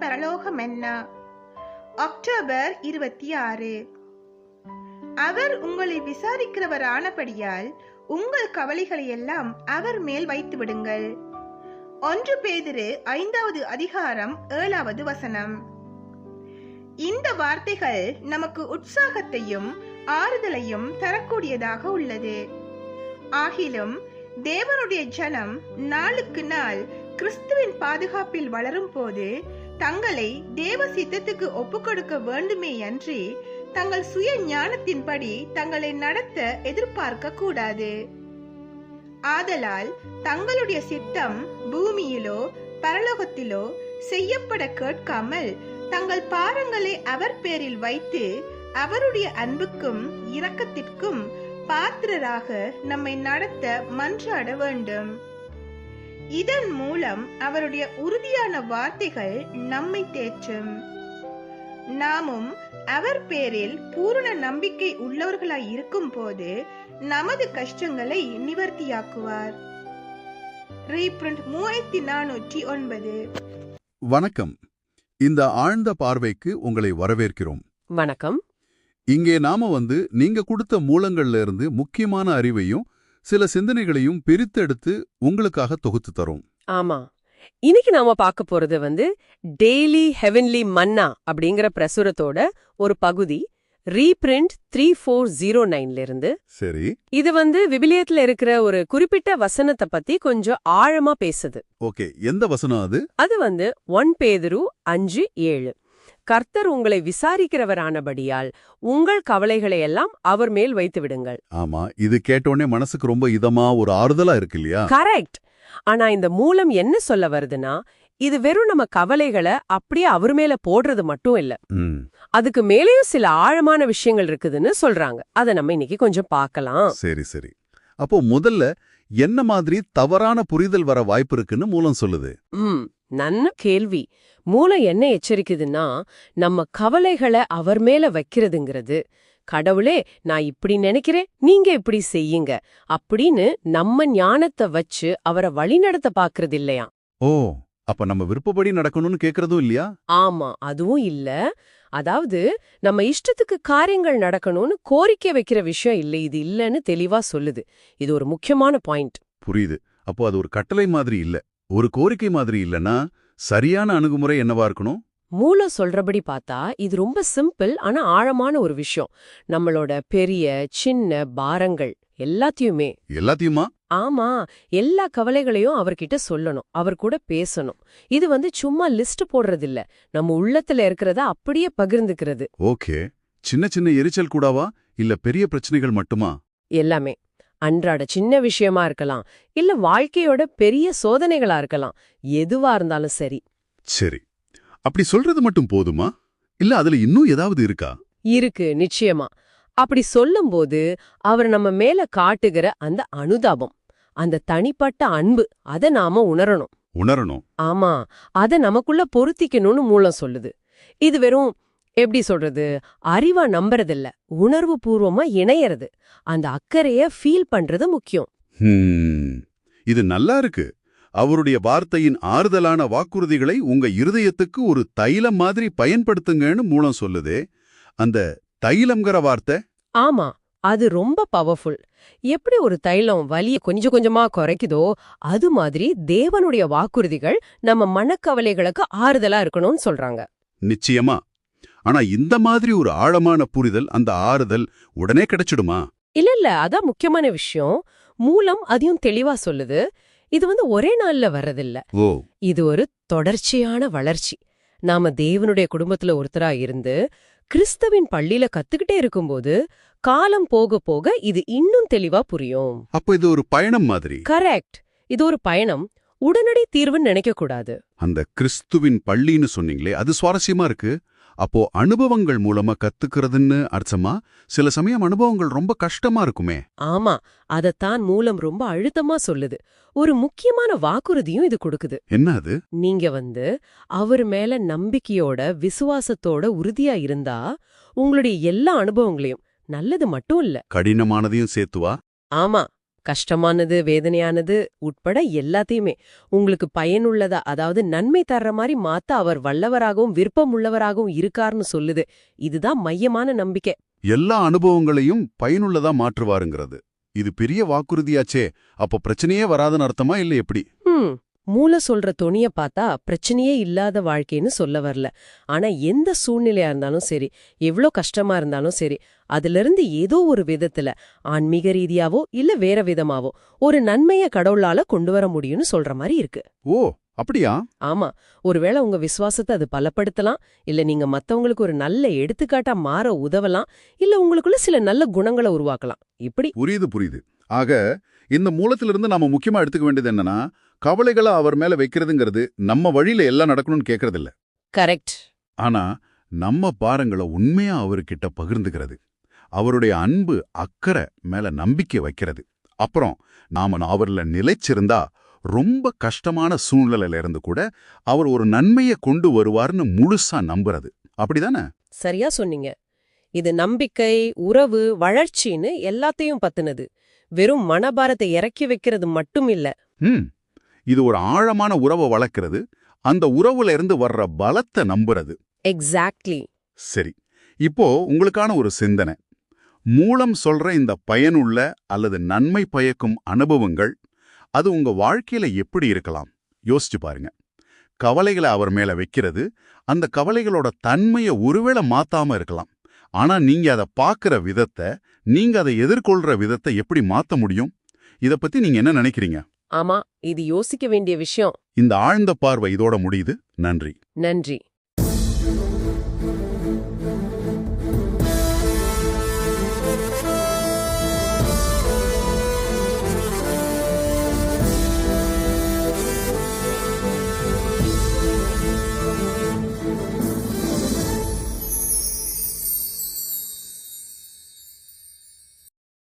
பரலோக மன்னா அக்டோபர் இருபத்தி ஆறு அவர் உங்களை விசாரிக்கிறவர் ஆனபடியால் உங்கள் கவலைகளை எல்லாம் அவர் மேல் வைத்து விடுங்கள். ஒன்று பேதிரு ஐந்தாவது அதிகாரம் ஏழாவது வசனம். இந்த வார்த்தைகள் நமக்கு உற்சாகத்தையும் ஆறுதலையும் தரக்கூடியதாக உள்ளது. ஆகிலும் தேவனுடைய ஜனம் நாளுக்கு நாள் கிறிஸ்துவின் பாதுகாப்பில் வளரும் போது தங்களை தேவ சித்தத்துக்கு ஒப்புக்கொடுக்க வேண்டுமே அன்றி தங்கள் சுய ஞானத்தின்படி தங்களை நடத்த எதிர்பார்க்க கூடாது. ஆதலால் தங்களுடைய சித்தம் பூமியிலோ பரலோகத்திலோ செய்யப்பட கேட்காமல் தங்கள் பாரங்களை அவர் பேரில் வைத்து அவருடைய அன்புக்கும் இரக்கத்திற்கும் பாத்திரராக நம்மை நடத்த மன்றாட வேண்டும். இதன் மூலம் அவருடைய உறுதியான வார்த்தைகள் நம்மை தேற்றும். நாமும் அவர் பேரில் பூரண நம்பிக்கை உள்ளவர்களாய் இருக்கும் போது நமது கஷ்டங்களை நிவர்த்தியாக்குவார். ரீப்ரிண்ட் மூவாயிரத்தி நானூற்றி ஒன்பது. வணக்கம். இந்த ஆழ்ந்த பார்வைக்கு உங்களை வரவேற்கிறோம். வணக்கம். இங்கே நாம வந்து நீங்க கொடுத்த மூலங்கள்ல இருந்து முக்கியமான அறிவையும் சில சிந்தனைகளையும் பிரித்தெடுத்து உங்களுக்காக தொகுத்து தரோம். ஆமா. இன்னைக்கு நாம பார்க்க போறது வந்து டெய்லி ஹெவன்லி மன்னா அப்படிங்கிற பிரசுரத்தோட ஒரு பகுதி ரீபிரிண்ட் த்ரீ ஃபோர் ஜீரோ நைன்ல இருந்து. சரி. இது வந்து விபிலியத்துல இருக்கிற ஒரு குறிப்பிட்ட வசனத்தை பத்தி கொஞ்சம் ஆழமா பேசுது. ஓகே. எந்த வசனம் அது? அது வந்து ஒன் பேதுரு அஞ்சு ஏழு. கர்த்தர் உங்களை விசாரிக்கிறவரானபடியால் உங்கள் கவலைகளை எல்லாம் அவர் மேல் வைத்து விடுங்கள். ஆமா இது கேட்டோடனே மனசுக்கு ரொம்ப இதமா ஒரு ஆறுதலா இருக்கு இல்லையா? கரெக்ட். ஆனா இந்த மூலம் என்ன சொல்ல வருதுன்னா இது வெறும் நம்ம கவலைகளை அப்படியே அவர் மேல போடுறது மட்டும் இல்ல. அதுக்கு மேலேயும் சில ஆழமான விஷயங்கள் இருக்குதுன்னு சொல்றாங்க. அத நம்ம இன்னைக்கு கொஞ்சம் பார்க்கலாம். சரி சரி. அப்போ முதல்ல என்ன மாதிரி தவறான புரிதல் வர வாய்ப்பு இருக்குன்னு மூலம் சொல்லுது. நல்ல கேள்வி. மூளை என்ன எச்சரிக்குதுன்னா நம்ம கவலைகளை அவர் மேல வைக்கிறதுங்கிறது. கடவுளே நான் இப்படி நினைக்கிறேன் நீங்க இப்படி செய்யுங்க அப்படின்னு நம்ம ஞானத்தை வச்சு அவரை வழிநடத்த பாக்குறது இல்லையா ஓ அப்ப நம்ம விருப்பப்படி நடக்கணும்னு கேக்குறதும் இல்லையா? ஆமா அதுவும் இல்ல. அதாவது நம்ம இஷ்டத்துக்கு காரியங்கள் நடக்கணும்னு கோரிக்கை வைக்கிற விஷயம் இல்லை இது இல்லன்னு தெளிவா சொல்லுது. இது ஒரு முக்கியமான பாயிண்ட். புரியுது. அப்போ அது ஒரு கட்டளை மாதிரி இல்ல. ஒரு கோரிக்கை மாதிரி இல்லனா சரியான அணுகுமுறை என்னவா இருக்கணும்? மூலம் சொல்றபடி பார்த்தா இது ரொம்ப சிம்பிள் ஆனா ஆழமான ஒரு விஷயம். நம்மளோட பெரிய சின்ன பாரங்கள் எல்லாத்தையுமே. எல்லாத்தையுமா? ஆமா எல்லா கவலைகளையும் அவர்கிட்ட சொல்லணும் அவர் கூட பேசணும். இது வந்து சும்மா லிஸ்ட் போடுறதில்ல நம்ம உள்ளத்துல இருக்கிறத அப்படியே பகிர்ந்துக்கிறது. ஓகே சின்ன சின்ன எரிச்சல் கூடவா இல்ல பெரிய பிரச்சனைகள் மட்டுமா? எல்லாமே. அன்றாட சின்ன விஷயமா இருக்கலாம் இல்ல வாழ்க்கையோட பெரிய சோதனைகளா இருக்கலாம். எதுவா இருந்தாலும் சரி. சரி. அப்படி சொல்றது மட்டும் போதுமா? இல்ல அதுல இன்னும் ஏதாவது இருக்கா? இருக்கு நிச்சயமா. அப்படி சொல்லும்போது அவர் நம்ம மேல காட்டுகிற அந்த அனுதாபம் அந்த தனிப்பட்ட அன்பு அத நாம உணரணும். உணரணும். ஆமா. அத நமக்குள்ள பொருத்திக்கணும்னு மூலம் சொல்லுது. இது வெறும் எப்படி சொல்றது? அறிவா நம்புறதில்ல. உணர்வு பூர்வமா இணையறது. அந்த அக்கறைய ஃபீல் பண்றது முக்கியம். இது நல்லா இருக்கு. அவருடைய வார்த்தையின் ஆறுதலான வாக்குறுதிகளை உங்க இருதயத்துக்கு ஒரு தைலம் மாதிரி பயன்படுத்துங்கன்னு மூலம் சொல்லுதே. அந்த தைலம்ங்கிற வார்த்தை? ஆமா. அது ரொம்ப பவர்ஃபுல் எப்படி ஒரு தைலம் வலிய கொஞ்சம் கொஞ்சமா குறைக்குதோ அது மாதிரி தேவனுடைய வாக்குறுதிகள் நம்ம மனக்கவலைகளுக்கு ஆறுதலா இருக்கணும்னு சொல்றாங்க. நிச்சயமா. ஆனா இந்த மாதிரி ஒரு ஆழமான புரிதல் அந்த ஆறுதல் உடனே கிடைச்சிடுமா? இல்ல இல்ல. அதான் முக்கியமான விஷயம். மூலம் அதையும் தெளிவா சொல்லுது. இது வந்து ஒரே நாள்ல வர்றதில்ல. ஓ. இது ஒரு தொடர்ச்சியான வளர்ச்சி. நாம தேவனுடைய குடும்பத்துல ஒருத்தரா இருந்து கிறிஸ்தவின் பள்ளியில கத்துக்கிட்டே இருக்கும்போது காலம் போக போக இது இன்னும் தெளிவா புரியும். அப்ப இது ஒரு பயணம் மாதிரி? கரெக்ட். இது ஒரு பயணம். உடனடி தீர்வுன்னு நினைக்க கூடாது அந்த கிறிஸ்துவின் பள்ளின்னு சொன்னீங்களே அது சுவாரஸ்யமா இருக்கு? அப்போ அனுபவங்கள் மூலமா கத்துக்கிறதுன்னு அர்த்தமா? சில சமயம் அனுபவங்கள் ரொம்ப கஷ்டமா இருக்குமே. ஆமா அதத்தான் மூலம் ரொம்ப அழுத்தமா சொல்லுது. ஒரு முக்கியமான வாக்குறுதியும் இது கொடுக்குது. என்ன அது? நீங்க வந்து அவர் மேல நம்பிக்கையோட விசுவாசத்தோட உறுதியா இருந்தா உங்களுடைய எல்லா அனுபவங்களையும் நல்லது மட்டும் இல்ல. கடினமானதையும் சேர்த்துவா? ஆமா கஷ்டமானது வேதனையானது உட்பட எல்லாத்தையுமே உங்களுக்கு பயனுள்ளதா அதாவது நன்மை தர்ற மாதிரி மாத்த அவர் வல்லவராகவும் விருப்பமுள்ளவராகவும் இருக்காருன்னு சொல்லுது. இதுதான் மையமான நம்பிக்கை. எல்லா அனுபவங்களையும் பயனுள்ளதா மாற்றுவாருங்கிறது. இது பெரிய வாக்குறுதியாச்சே. அப்போ பிரச்சனையே வராதுன்னு அர்த்தமா இல்ல எப்படி? மூளை சொல்ற தொனிய பார்த்தா பிரச்சனையே இல்லாத வாழ்க்கைன்னு சொல்ல வரல. ஆனா எந்த சூழ்நிலையா இருந்தாலும் சரி எவ்ளோ கஷ்டமா இருந்தாலும் சரி அதிலிருந்து ஏதோ ஒரு விதத்துல ஆன்மீக ரீதியாவோ இல்ல வேற விதமாவோ ஒரு நன்மைய கடவுளால கொண்டு வர முடியும்னு சொல்ற மாதிரி இருக்கு. ஓ அப்படியா? ஆமா. ஒருவேளை உங்க விசுவாசத்தை அது பலப்படுத்தலாம் இல்ல நீங்க மத்தவங்களுக்கு ஒரு நல்ல எடுத்துக்காட்டா மாற உதவலாம் இல்ல உங்களுக்குள்ள சில நல்ல குணங்களை உருவாக்கலாம். இப்படி. புரியுது புரியுது. ஆக இந்த மூலத்திலிருந்து நாம முக்கியமா எடுத்துக்க வேண்டியது என்னன்னா கவலைகளை அவர் மேல வைக்கிறதுங்கிறது நம்ம வழியில எல்லாம் நடக்கணும்னு கேட்கறது இல்ல கரெக்ட். ஆனா நம்ம பாரங்களை உண்மையா அவர்கிட்ட பகிர்ந்துக்கிறது. அவருடைய அன்பு அக்கறை மேல நம்பிக்கை வைக்கிறது. அப்புறம் நாம அவர்ல நிலைச்சிருந்தா ரொம்ப கஷ்டமான சூழ்நிலையில இருந்து கூட அவர் ஒரு நன்மையை கொண்டு வருவார்னு முழுசா நம்புறது. அப்படிதானே? சரியா சொன்னீங்க. இது நம்பிக்கை உறவு வளர்ச்சின்னு எல்லாத்தையும் பத்துனது. வெறும் மனபாரத்தை இறக்கி வைக்கிறது மட்டும் இல்ல. இது ஒரு ஆழமான உறவை வளர்க்கிறது. அந்த உறவுல இருந்து வர்ற பலத்தை நம்புறது. எக்ஸாக்ட்லி சரி. இப்போ உங்களுக்கான ஒரு சிந்தனை. மூலம் சொல்ற இந்த பயனுள்ள அல்லது நன்மை பயக்கும் அனுபவங்கள் அது உங்க வாழ்க்கையில எப்படி இருக்கலாம்? யோசிச்சு பாருங்க. கவலைகளை அவர் மேல வைக்கிறது. அந்த கவலைகளோட தன்மையை ஒருவேளை மாத்தாம இருக்கலாம். ஆனா நீங்க அதை பார்க்கிற விதத்தை நீங்க அதை எதிர்கொள்ற விதத்தை எப்படி மாத்த முடியும்? இத பத்தி நீங்க என்ன நினைக்கிறீங்க? ஆமா இது யோசிக்க வேண்டிய விஷயம். இந்த ஆழ்ந்த பார்வை இதோட முடியுது. நன்றி. நன்றி.